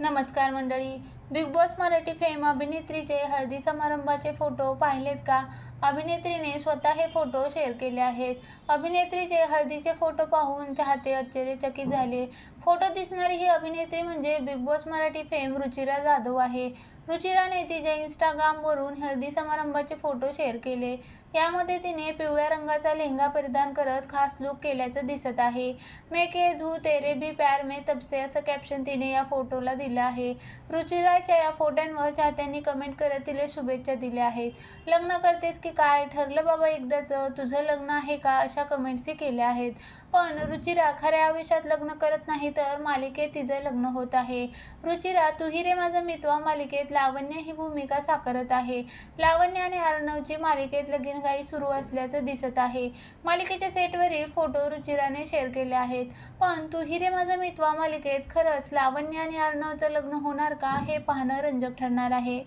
नमस्कार मंडळी. Big boss Marathi fame अभिनेत्रीचे हळदी समारंभाचे फोटो पाहिलेत का? अभिनेत्रीने स्वतः हे फोटो शेअर केले आहेत. अभिनेत्रीचे हळदीचे फोटो पाहून चाहते आश्चर्यचकित झाले. फोटो दिसणारी ही अभिनेत्री म्हणजे big boss Marathi fame Ruchira Jadhav आहे. रुचिराने तिच्या इंस्टाग्रामवरून हळदी समारंभाचे फोटो शेअर केले. यामध्ये तिने पिवळ्या रंगाचा लेहंगा परिधान करत खास लुक केल्याचं दिसत आहे. मे के धू तेरे भी प्यार मे तपसे असं कॅप्शन तिने या फोटोला दिलं आहे. रुचिरा सकाळच्या या फोटोंवर चाहत्यांनी कमेंट करत तिला शुभेच्छा दिल्या आहेत. लग्न करतेस की काय? ठरलं बाबा एकदाचं तुझं लग्न आहे का? अशा कमेंट्सही केल्या आहेत. पण रुचिरा खऱ्या आयुष्यात लग्न करत नाही तर मालिकेत तिचं लग्न होत आहे. रुचिरा तू रे माझा मितवा मालिकेत लावण्य ही भूमिका साकारत आहे. लावण्य आणि अर्णवची मालिकेत लगीनघाई सुरू असल्याचं दिसत आहे. मालिकेच्या सेटवरील फोटो रुचिराने शेअर केले आहेत. पण तू रे माझा मितवा मालिकेत खरंच लावण्य आणि अर्णवचं लग्न होणार का? हे पाहणं रंजक ठरणार आहे.